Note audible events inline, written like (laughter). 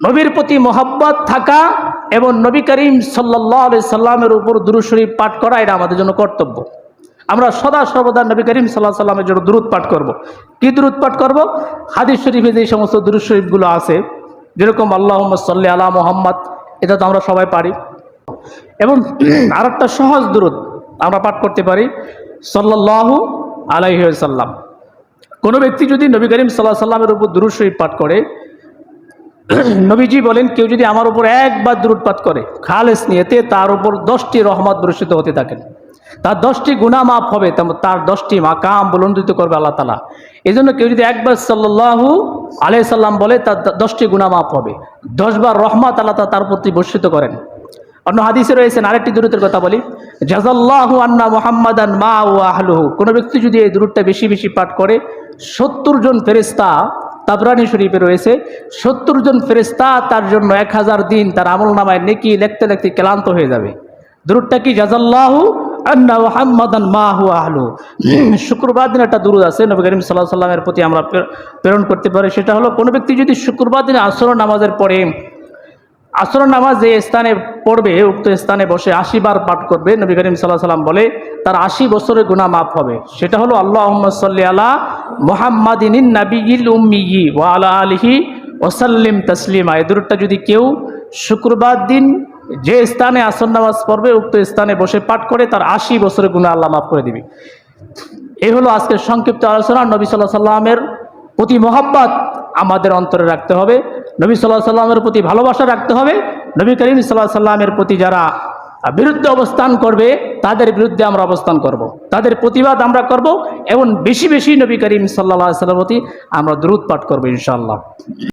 নবীর প্রতি মোহাব্বত থাকা এবং নবী করিম সাল্লাহ আলি সাল্লামের উপর দুরুদ শরীফ পাঠ করা এটা আমাদের জন্য কর্তব্য। আমরা সদা সর্বদা নবী করিম সাল্লাহ সাল্লামের জন্য দূরত পাঠ করব। কি দূরত পাঠ করব? হাদিস শরীফে যে সমস্ত দুরুদ শরীফগুলো আছে, যেরকম আল্লাহ সাল্লি আলা মোহাম্মদ, এটা তো আমরা সবাই পারি। এবং আর একটা সহজ দূরত আমরা পাঠ করতে পারি সাল্লাহ আলাইসাল্লাম কোনো ব্যক্তি যদি নবী করিম সাল্লাহ সাল্লামের উপর দুরুদ শরীফ পাঠ করে (clears throat) নবীজি বলেন, কেউ যদি আমার উপর একবার দূরত পাঠ করে, খালেস নিয়েতে তার উপর দশটি রহমত বর্ষিত হতে থাকেন তার দশটি গুণা মাফ হবে তার দশটি মাকাম বুলন্দিত করবে আল্লাহ তালা এই জন্য কেউ যদি একবার সাল্লাহু আলাই সাল্লাম বলে, তার দশটি গুণা মাফ হবে। দশবার রহমত আল্লাহ তার প্রতি বর্ষিত করেন। অন্য হাদিসে রয়েছেন আরেকটি দূরতের কথা বলি। জাজাল্লাহু আন্না মোহাম্মদান মা ও আহলুহু। কোনো ব্যক্তি যদি এই দূরটা বেশি বেশি পাঠ করে, সত্তর জন ফেরেস্তা তাবরানি শরীফে রয়েছে, সত্তর জন ফেরেস্তা তার জন্য এক হাজার দিন তার আমল নামায় নেকি লেখতে লেখতে ক্লান্ত হয়ে যাবে। দূরটা কি? জাজাল্লাহু শুক্রবার দিন একটা দূরদ আছে, নবী করিম সাল্লাহ সাল্লামের প্রতি আমরা প্রে- প্রেরণ করতে পারি। সেটা হলো, কোনো ব্যক্তি যদি শুক্রবার দিনে আসর নামাজের পরে আসর নামাজ যে স্থানে পড়বে, উক্ত স্থানে বসে আশি বার পাঠ করবে, নবী করিম সাল্লাহ সাল্লাম বলে, তার আশি বছরের গুণা মাফ হবে। সেটা হলো আল্লাহ সাল্লি আলা মোহাম্মদিন নাবিল উম্মিয়ি ও আলা আলহি ওসাল্লিম তসলিমা। এ দূরটা যদি কেউ শুক্রবার দিন যে স্থানে আসর নামাজ পড়বে, উক্ত স্থানে বসে পাঠ করে, তার আশি বছরের গুণা আল্লাহ মাফ করে দিবে। এই হলো আজকের সংক্ষিপ্ত আলোচনা। নবী সাল্লাহ সাল্লামের প্রতি মোহাব্বত আমাদের অন্তরে রাখতে হবে। নবী সাল্লাহ সাল্লামের প্রতি ভালোবাসা রাখতে হবে নবী করিম সাল্লাহ সাল্লামের প্রতি যারা বিরুদ্ধে অবস্থান করবে, তাদের বিরুদ্ধে আমরা অবস্থান করব। তাদের প্রতিবাদ আমরা করব, এবং বেশি বেশি নবী করিম সাল্লাহ সাল্লাম প্রতি আমরা দ্রুত পাঠ করব ইনশাআল্লাহ